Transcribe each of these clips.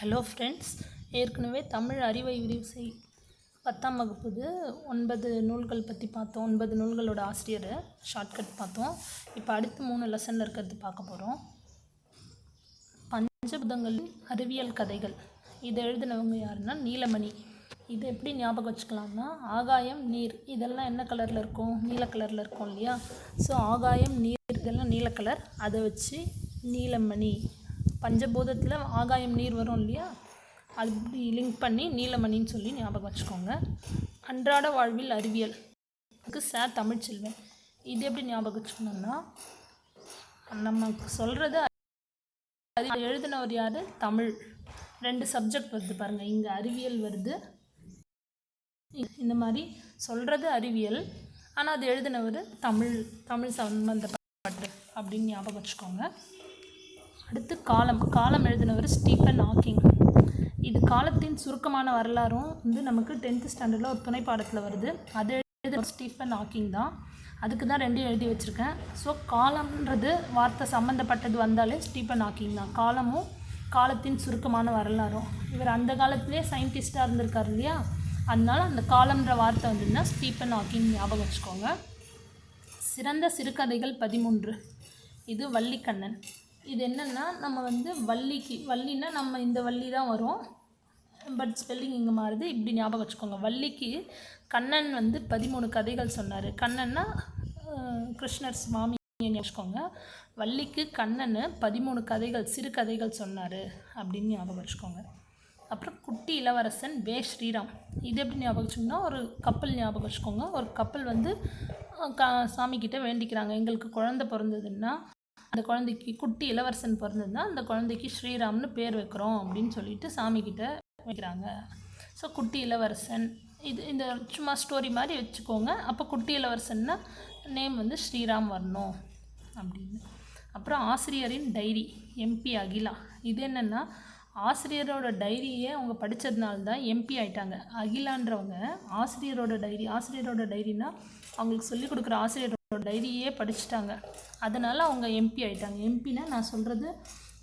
Hello friends ஏற்கனவே தமிழ் அறிவை விரிவு செய் பத்தாம் வகுப்புது ஒன்பது நூல்கள் பற்றி பார்த்தோம். ஒன்பது நூல்களோட ஆசிரியர் ஷார்ட்கட் பார்த்தோம். இப்போ அடுத்து மூணு லெசனில் இருக்கிறது பார்க்க போகிறோம் பஞ்சபுதங்களின் அறிவியல் கதைகள். இதை எழுதினவங்க யாருன்னா நீலமணி. இதை எப்படி ஞாபகம் வச்சுக்கலாம்னா ஆகாயம் நீர். இதெல்லாம் என்ன கலரில் இருக்கும்? நீல கலரில் இருக்கும் இல்லையா? ஸோ ஆகாயம் நீர் இதெல்லாம் நீல கலர் அதை வச்சு நீலமணி. பஞ்சபூதத்தில் ஆகாயம் நீர் வரும் இல்லையா? அது லிங்க் பண்ணி நீலமணின்னு சொல்லி ஞாபகம் வச்சுக்கோங்க. அன்றாட வாழ்வில் அறிவியல். சார் ச தமிழ்ச்செல்வன் இது எப்படி ஞாபகம் வச்சுக்கணும்னா நம்ம சொல்கிறது அது எழுதினவர் யார்? தமிழ். ரெண்டு சப்ஜெக்ட் வருது பாருங்கள் இங்கே அறிவியல் வருது. இந்த மாதிரி சொல்கிறது அறிவியல். ஆனால் அது எழுதினவர் தமிழ் தமிழ் சம்மந்தப்பட்டு அப்படின்னு ஞாபகம் வச்சுக்கோங்க. அடுத்து காலம். காலம் எழுதினவர் ஸ்டீஃபன் ஹாக்கிங். இது காலத்தின் சுருக்கமான வரலாறும் வந்து நமக்கு டென்த்து ஸ்டாண்டர்டில் ஒரு துணை பாடத்தில் வருது. அது எழுதின ஸ்டீஃபன் ஹாக்கிங் தான். அதுக்கு தான் ரெண்டும் எழுதி வச்சுருக்கேன். ஸோ காலம்ன்றது வார்த்தை சம்மந்தப்பட்டது வந்தாலே ஸ்டீஃபன் ஹாக்கிங் தான். காலமும் காலத்தின் சுருக்கமான வரலாறும். இவர் அந்த காலத்துலேயே சயின்டிஸ்ட்டாக இருந்திருக்கார் இல்லையா? அதனால அந்த காலம்ன்ற வார்த்தை வந்துன்னா ஸ்டீஃபன் ஹாக்கிங் ஞாபகம் வச்சுக்கோங்க. சிறந்த சிறுகதைகள் பதிமூன்று. இது வள்ளிக்கண்ணன். இது என்னென்னா நம்ம வந்து வள்ளிக்கு வள்ளின்னா நம்ம இந்த வள்ளி தான் வரும். பட் ஸ்பெல்லிங் இங்கே மாறுது இப்படி ஞாபகம் வச்சுக்கோங்க. வள்ளிக்கு கண்ணன் வந்து பதிமூணு கதைகள் சொன்னார். கண்ணன்னா கிருஷ்ணர் சுவாமி வச்சுக்கோங்க. வள்ளிக்கு கண்ணன் பதிமூணு கதைகள் சிறு கதைகள் சொன்னார் அப்படின்னு ஞாபகம் வச்சுக்கோங்க. அப்புறம் குட்டி இளவரசன் வே. ஸ்ரீராம். இது எப்படி ஞாபகம் வச்சுக்கோங்கன்னா ஒரு கப்பல் ஞாபகம் வச்சுக்கோங்க. ஒரு கப்பல் வந்து கா க சாமிக்கிட்ட வேண்டிக்கிறாங்க. எங்களுக்கு குழந்த பிறந்ததுன்னா அந்த குழந்தைக்கு குட்டி இளவரசன் பிறந்ததுன்னா அந்த குழந்தைக்கு ஸ்ரீராம்னு பேர் வைக்கிறோம் அப்படின்னு சொல்லிட்டு சாமிக்கிட்ட வைக்கிறாங்க. ஸோ குட்டி இளவரசன் இது இந்த சும்மா ஸ்டோரி மாதிரி வச்சுக்கோங்க. அப்போ குட்டி இளவரசன்னா நேம் வந்து ஸ்ரீராம் வரணும் அப்படின்னு. அப்புறம் ஆசிரியரின் டைரி எம்பி அகிலா. இது என்னென்னா ஆசிரியரோட டைரியை அவங்க படித்ததுனால தான் எம்பி ஆயிட்டாங்க. அகிலான்றவங்க ஆசிரியரோட டைரி ஆசிரியரோட டைரினா அவங்களுக்கு சொல்லிக் கொடுக்குற ஆசிரியரோட டைரியே படிச்சுட்டாங்க. அதனால் அவங்க எம்பி ஆயிட்டாங்க. எம்பினா நான் சொல்கிறது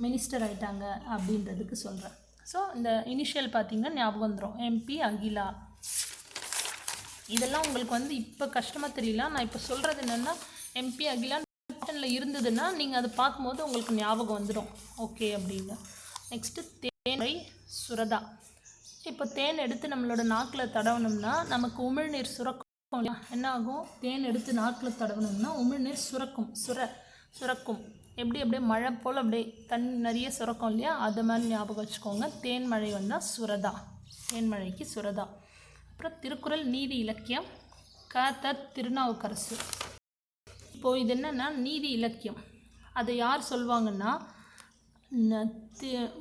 மினிஸ்டர் ஆயிட்டாங்க அப்படின்றதுக்கு சொல்கிறேன் ஸோ இந்த இனிஷியல் பார்த்தீங்கன்னா ஞாபகம் வந்துடும் எம்பி அகிலா. இதெல்லாம் உங்களுக்கு வந்து இப்போ கஷ்டமாக தெரியல. நான் இப்போ சொல்கிறது என்னென்னா எம்பி அகிலா ஆப்ஷனில் இருந்ததுன்னா நீங்கள் அதை பார்க்கும்போது உங்களுக்கு ஞாபகம் வந்துடும் ஓகே அப்படின்னு நெக்ஸ்ட்டு தேனை சுரதா. இப்போ தேன் எடுத்து நம்மளோட நாக்கில் தடவணும்னா நமக்கு உமிழ்நீர் சுரக்கும் இல்லையா? என்ன ஆகும் தேன் எடுத்து நாக்கில் தடவணும்னா உமிழ்நீர் சுரக்கும். சுர சுரக்கும். எப்படி? அப்படியே மழை போல் அப்படியே தண்ணி நிறைய சுரக்கும் இல்லையா? அது மாதிரி ஞாபகம் வச்சுக்கோங்க. தேன் மழை வந்தால் சுரதா. தேன்மழைக்கு சுரதா. அப்புறம் திருக்குறள் நீதி இலக்கியம் க த திருநாவுக்கரசு. இப்போது இது என்னென்னா நீதி இலக்கியம். அதை யார் சொல்வாங்கன்னா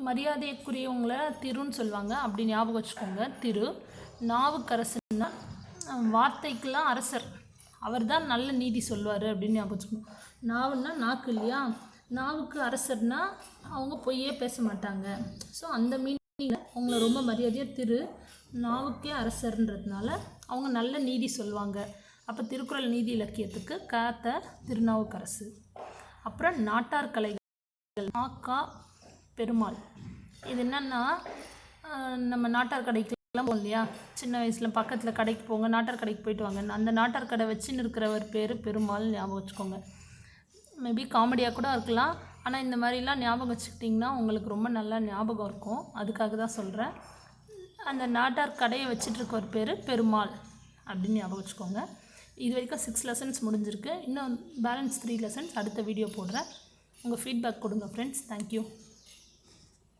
மரியாதைக்குரியவங்கள திருன்னு சொல்லுவாங்க. அப்படி ஞாபகம் வச்சுக்கோங்க. திரு நாவுக்கரசுன்னா வார்த்தைக்கெல்லாம் அரசர். அவர் தான் நல்ல நீதி சொல்லுவார் அப்படின்னு ஞாபகம் வச்சுக்கணும் நாவுன்னா நாக்கு இல்லையா? நாவுக்கு அரசர்னா அவங்க பொய்யே பேச மாட்டாங்க. ஸோ அந்த மீனிங்கில் அவங்கள ரொம்ப மரியாதையாக திரு நாவுக்கே அரசர்ன்றதுனால அவங்க நல்ல நீதி சொல்லுவாங்க. அப்போ திருக்குறள் நீதி இலக்கியத்துக்கு காத்த திருநாவுக்கரசு. அப்புறம் நாட்டார் கலைகள். நாக்கா பெருமாள். இது என்னன்னா நம்ம நாட்டார் கடைக்கெல்லாம் இல்லையா? சின்ன வயசில் பக்கத்தில் கடைக்கு போங்க நாட்டார் கடைக்கு போயிட்டு வாங்க. அந்த நாட்டார் கடை வச்சுன்னு இருக்கிறவர் பேர் பெருமாள் ஞாபகம் வச்சுக்கோங்க. மேபி காமெடியாக கூட இருக்கலாம். ஆனால் இந்த மாதிரிலாம் ஞாபகம் வச்சுக்கிட்டிங்கன்னா உங்களுக்கு ரொம்ப நல்லா ஞாபகம் இருக்கும். அதுக்காக தான் சொல்கிறேன் அந்த நாட்டார் கடையை வச்சிட்டு ஒரு பேர் பெருமாள் அப்படின்னு ஞாபகம் வச்சுக்கோங்க. இது வரைக்கும் சிக்ஸ் லெசன்ஸ் முடிஞ்சிருக்கு. இன்னும் பேலன்ஸ் த்ரீ லெசன்ஸ் அடுத்த வீடியோ போடுறேன். உங்கள் ஃபீட்பேக் கொடுங்க ஃப்ரெண்ட்ஸ் தேங்க்யூ